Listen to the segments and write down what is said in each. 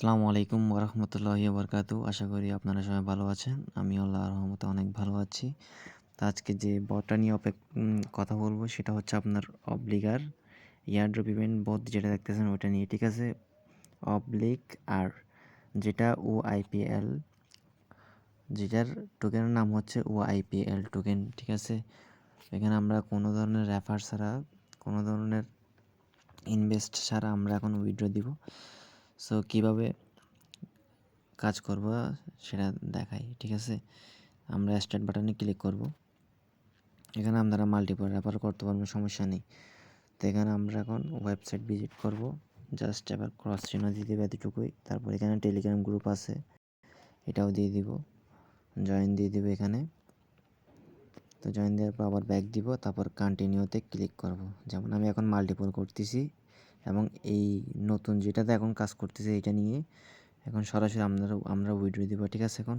আসসালামু আলাইকুম ওরহমতুল্লাহি বরকাতু আশা করি আপনারা সবাই ভালো আছেন। আমি আল্লাহর রহমতে অনেক ভালো আছি। তো আজকে যে বটটা নিয়ে কথা বলব সেটা হচ্ছে আপনার অবলিগার ইয়ারড্রপ ইভেন্ট বট যেটা দেখতেছেন ওটা নিয়ে, ঠিক আছে? অবলিক আর যেটা ও আইপিএল যেটার টোকেনের নাম হচ্ছে ও আইপিএল টোকেন ঠিক আছে? এখানে আমরা কোনো ধরনের রেফার ছাড়া, কোনো ধরনের ইনভেস্ট ছাড়া আমরা এখন উইড্রো দিব। সো কীভাবে কাজ করব সেটা দেখাই, ঠিক আছে? আমরা স্টার্ট বাটনে ক্লিক করব। এখানে আপনারা মাল্টিপল রেফার করতে পারবেন সমস্যা নেই। তো এখানে আমরা এখন ওয়েবসাইট ভিজিট করব। জাস্ট এবার ক্রস চিহ্ন দিয়ে দেবে এতটুকুই। তারপর এখানে টেলিগ্রাম গ্রুপ আছে, এটাও দিয়ে দিব। জয়েন দিয়ে দিব এখানে। তো জয়েন দেওয়ার পর আবার ব্যাক দিব, তারপর কন্টিনিউতে ক্লিক করব। যেমন আমি এখন মাল্টিপল করতেছি। এবং এই নতুন যেটাতে এখন কাজ করতেছে এটা নিয়ে এখন সরাসরি আমরা আমরা উইড্রো দিব, ঠিক আছে এখন?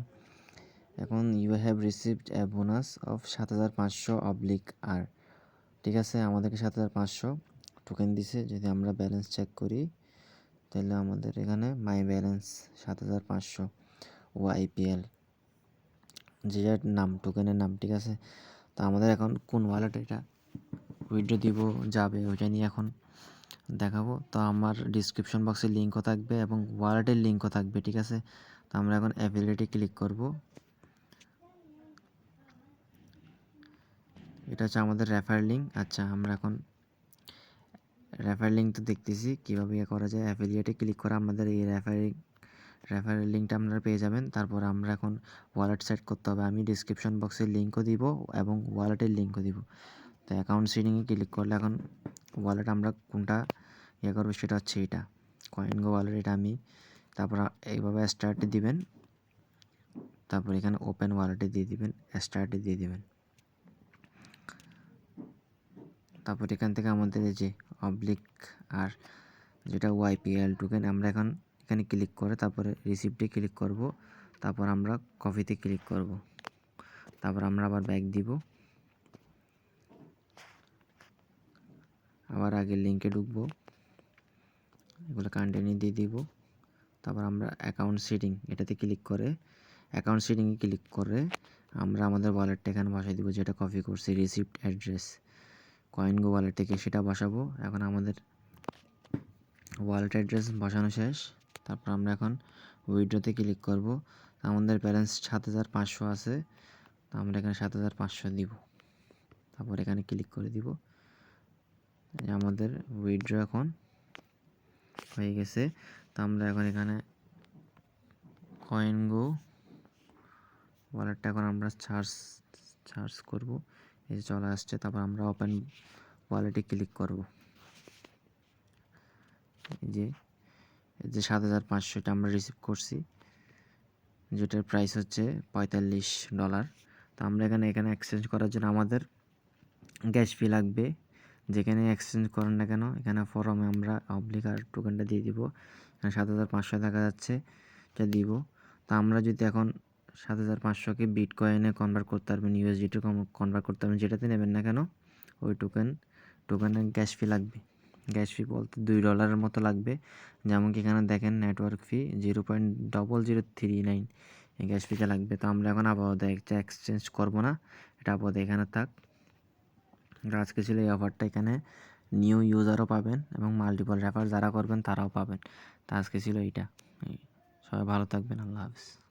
এখন you have received a bonus of সাত হাজার পাঁচশো অবলিক আর ঠিক আছে? আমাদেরকে সাত হাজার পাঁচশো টোকেন দিছে, যদি আমরা ব্যালেন্স চেক করি, তাহলে আমাদের এখানে মাই ব্যালেন্স সাত হাজার পাঁচশো ও আইপিএল যে যার নাম টোকেনের নাম, ঠিক আছে? তো আমাদের এখন কোন ওয়ালেট এটা উইড্রো দিব, যাবে, ওইটা নিয়ে এখন। দেখাবো। তো আমার ডিসক্রিপশন বক্সে লিঙ্কও থাকবে এবং ওয়ালেটের লিঙ্কও থাকবে, ঠিক আছে? তো আমরা এখন অ্যাভেলিটি ক্লিক করব। এটা হচ্ছে আমাদের রেফার লিঙ্ক আচ্ছা আমরা এখন রেফার লিঙ্ক তো দেখতেছি, কীভাবে ইয়ে করা যায়। অ্যাফিলিয়েটে ক্লিক করে আমাদের এই রেফারিং রেফারের লিঙ্কটা আপনারা পেয়ে যাবেন। তারপর আমরা এখন ওয়ালেট সেট করতে হবে। আমি ডিসক্রিপশন বক্সে লিঙ্কও দিব এবং ওয়ালেটের লিঙ্কও দিব। তো অ্যাকাউন্ট সেটিংয়ে ক্লিক করলে এখন ওয়ালেট আমরা কোনটা ইয়ে করব সেটা হচ্ছে এটা কয়েন গো ওয়ালেট এটা আমি তারপর এইভাবে স্টার্টে দিবেন। তারপর এখানে ওপেন ওয়ালেটে দিয়ে দিবেন স্টার্টে দিয়ে দিবেন। তারপর এখান থেকে আমাদের যে অবলিক আর যেটা ওয়াইপিএল টোকেন আমরা এখন এখানে ক্লিক করে তারপরে রিসিপ্টে ক্লিক করব। তারপর আমরা কপিতে ক্লিক করব। তারপর আমরা আবার ব্যাক দিব। আবার আগের লিঙ্কে ঢুকবো। এগুলো কন্টিনিউ দিয়ে দিব। তারপর আমরা অ্যাকাউন্ট সেটিং এটাতে ক্লিক করে অ্যাকাউন্ট সেটিংয়ে ক্লিক করে আমরা আমাদের ওয়ালেটটা এখানে বসাই দিব, যেটা কপি করছি receipt address Coin Go wallet থেকে সেটা বসাবো। এখন আমাদের ওয়ালেট অ্যাড্রেস বসানো শেষ। তারপর আমরা এখন উইড্রোতে ক্লিক করব। আমাদের ব্যালেন্স সাত হাজার পাঁচশো আছে। তো আমরা এখানে সাত হাজার পাঁচশো দিব। তারপর এখানে ক্লিক করে দিব। আমাদের উইড্রো এখন হয়ে গেছে। তো আমরা এখন এখানে কয়েন গো ওয়ালেটটা এখন আমরা চার্জ চার্জ করব। এই যে চলে আসছে, তারপর আমরা ওপেন ওয়ালেটে ক্লিক করব। এই যে এই যে সাত হাজার পাঁচশো এটা আমরা রিসিভ করছি। যেটার প্রাইস হচ্ছে পঁয়তাল্লিশ ডলার তো আমরা এখানে এখানে এক্সচেঞ্জ করার জন্য আমাদের গ্যাস ফি লাগবে যেখানে এক্সচেঞ্জ করেন না কেন, এখানে ফরমে আমরা অবলিক আর টোকেনটা দিয়ে দিব। এখানে সাত হাজার পাঁচশো দেখা যাচ্ছে, এটা দিব। তা আমরা যদি এখন সাত হাজার পাঁচশোকে বিট কয়েনে কনভার্ট করতে পারবেন ইউএসডিটি কনভার্ট করতে পারবেন, যেটাতে নেবেন না কেন, ওই টোকেন টোকেনের গ্যাস ফি লাগবে। গ্যাস ফি বলতে দুই ডলারের মতো লাগবে। যেমন কি এখানে দেখেন network fee zero point double zero three nine এই গ্যাস ফিটা লাগবে। তো আমরা এখন আপাতত একটা এক্সচেঞ্জ করব না, এটা আপাতত এখানে থাক। আজকে ছিল এই অফারটা এখানে নিউ ইউজারও পাবেন এবং মাল্টিপল রেফার যারা করবেন তারাও পাবেন। তা আজকে ছিল এইটা। সবাই ভালো থাকবেন, আল্লাহ হাফিজ।